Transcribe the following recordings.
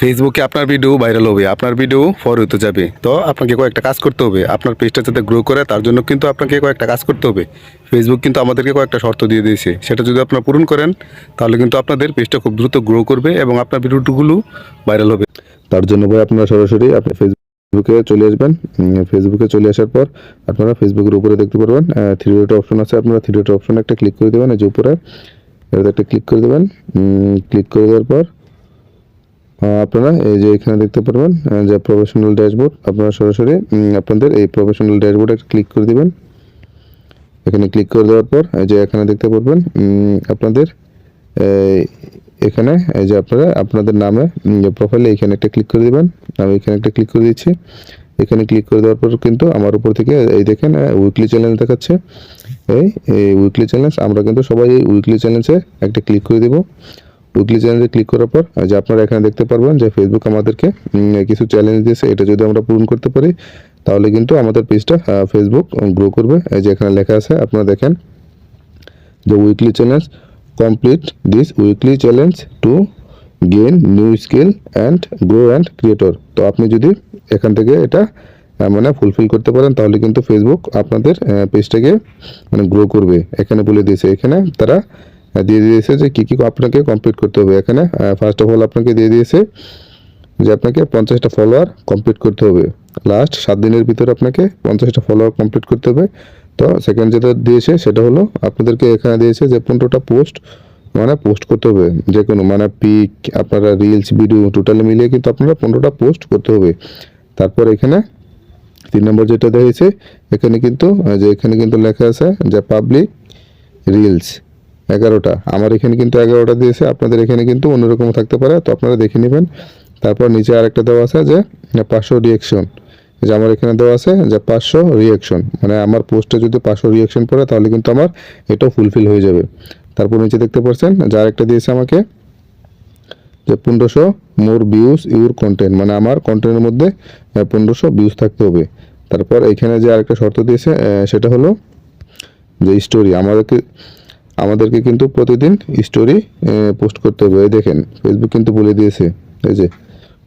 ফেসবুকে আপনার video viral হবে, আপনার ভিডিও ফর হতে যাবে। তো আপনাকে কয়েকটা কাজ করতে হবে। আপনার পেজটা যাতে গ্রো করে, তার জন্য কিন্তু আপনাকে কয়েকটা কাজ করতে হবে। ফেসবুক কিন্তু আমাদেরকে কয়েকটা শর্ত দিয়ে দিয়েছে। সেটা যদি আপনারা পূরণ করেন, তাহলে কিন্তু আপনাদের পেজটা খুব দ্রুত গ্রো করবে এবং আপনার ভিডিওগুলো ভাইরাল হবে। তার জন্য ভাই আপনারা সরাসরি আপনি ফেসবুকে চলে আসবেন। ফেসবুকে চলে আসার পর আপনারা ফেসবুকের উপরে দেখতে পারবেন থ্রি ডট অপশন আছে। আপনারা থ্রি ডট অপশনে একটা ক্লিক করে দেবেন, এই যে উপরে, এটাতে একটা ক্লিক করে দেবেন। ক্লিক করে দেওয়ার পর আপনারা এই যে এখানে দেখতে পারবেন যে প্রফেশনাল ড্যাশবোর্ড আপনারা সরাসরি আপনাদের এই প্রফেশনাল ড্যাশবোর্ডে ক্লিক করে দিবেন। এখানে ক্লিক করে দেওয়ার পর, এই যে এখানে দেখতে পারবেন আপনাদের এখানে, এই যে আপনারা, আপনাদের নামে যে প্রোফাইলে এখানে একটা ক্লিক করে দিবেন। আমি এখানে একটা ক্লিক করে দিচ্ছি। এখানে ক্লিক করে দেওয়ার পর কিন্তু আমার উপর থেকে, এই দেখেন উইকলি চ্যালেঞ্জ দেখাচ্ছে। এই এই উইকলি চ্যালেঞ্জ আমরা কিন্তু সবাই এই উইকলি চ্যালেঞ্জে একটা ক্লিক করে দিব। উইকলি চ্যালেঞ্জে ক্লিক করার পর যে আপনারা এখানে দেখতে পারবেন যে ফেসবুক আমাদেরকে কিছু চ্যালেঞ্জ দিয়েছে। এটা যদি আমরা পূরণ করতে পারি, তাহলে কিন্তু আমাদের পেজটা ফেসবুক গ্রো করবে। যে এখানে লেখা আছে, আপনারা দেখেন যে weekly challenge complete this weekly challenge to gain new skill and grow and creator তো আপনি যদি এখান থেকে এটা মানে ফুলফিল করতে পারেন, তাহলে কিন্তু ফেসবুক আপনাদের পেজটাকে মানে গ্রো করবে। এখানে বলে দিয়েছে, এখানে তারা দিয়ে দিয়েছে যে কী কী আপনাকে কমপ্লিট করতে হবে এখানে। ফার্স্ট অফ অল আপনাকে দিয়ে দিয়েছে যে আপনাকে পঞ্চাশটা ফলোয়ার কমপ্লিট করতে হবে। লাস্ট সাত দিনের ভিতরে আপনাকে পঞ্চাশটা ফলোয়ার কমপ্লিট করতে হবে। তো সেকেন্ড যেটা দিয়েছে সেটা হলো, আপনাদেরকে এখানে দিয়েছে যে পনেরোটা পোস্ট মানে পোস্ট করতে হবে। যে কোনো মানে পিক আপনারা রিলস ভিডিও টোটালি মিলিয়ে কিন্তু আপনারা পনেরোটা পোস্ট করতে হবে। তারপর এখানে তিন নম্বর যেটা দিয়েছে, এখানে কিন্তু যে এখানে কিন্তু লেখা আছে যে পাবলিক রিলস এগারোটা। আমার এখানে কিন্তু এগারোটা দিয়েছে, আপনাদের এখানে কিন্তু অন্যরকম থাকতে পারে, তো আপনারা দেখে নেবেন। তারপর নিচে আরেকটা দেওয়া আছে যে পাঁচশো রিয়েকশন যে আমার এখানে দেওয়া আছে যে পাঁচশো রিয়েকশন মানে আমার পোস্টে যদি পাঁচশো রিয়েকশন পড়ে, তাহলে কিন্তু আমার এটাও ফুলফিল হয়ে যাবে। তারপর নিচে দেখতে পাচ্ছেন, যে আরেকটা দিয়েছে আমাকে, যে পনেরোশো মোর ভিউজ ইউর কন্টেন্ট মানে আমার কন্টেন্টের মধ্যে পনেরোশো ভিউজ থাকতে হবে। তারপর এখানে যে আরেকটা শর্ত দিয়েছে সেটা হলো যে স্টোরি আমাদেরকে আমাদেরকে কিন্তু প্রতিদিন স্টোরি পোস্ট করতে হবে। এই দেখেন ফেসবুক কিন্তু বলে দিয়েছে, এই যে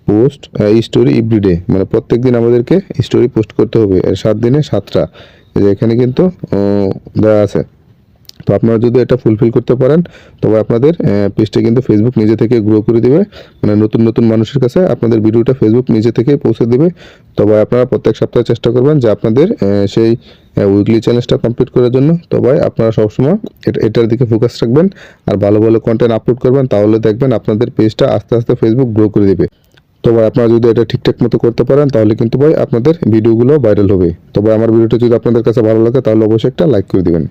পোস্ট স্টোরি এভরিডে মানে প্রত্যেক দিন আমাদেরকে স্টোরি পোস্ট করতে হবে সাত দিনে সাতটা। এখানে কিন্তু দেওয়া আছে। তো আপনারা যদি এটা ফুলফিল করতে পারেন, তবে আপনাদের পেজটা কিন্তু ফেসবুক নিজে থেকে গ্রো করে দেবে। মানে নতুন নতুন মানুষের কাছে আপনাদের ভিডিওটা ফেসবুক নিজে থেকেই পৌঁছে দেবে। তবে আপনারা প্রত্যেক সপ্তাহে চেষ্টা করবেন যে আপনাদের সেই উইকলি চ্যালেঞ্জটা কমপ্লিট করার জন্য। তবে আপনারা সবসময় এটা- এটার দিকে ফোকাস রাখবেন আর ভালো ভালো কন্টেন্ট আপলোড করবেন, তাহলে দেখবেন আপনাদের পেজটা আস্তে আস্তে ফেসবুক গ্রো করে দেবে। তো ভাই আপনারা যদি এটা ঠিকঠাক মতো করতে পারেন, তাহলে কিন্তু ভাই আপনাদের ভিডিওগুলো ভাইরাল হবে। তবে আমার ভিডিওটা যদি আপনাদের কাছে ভালো লাগে, তাহলে অবশ্যই একটা লাইক করে দিবেন।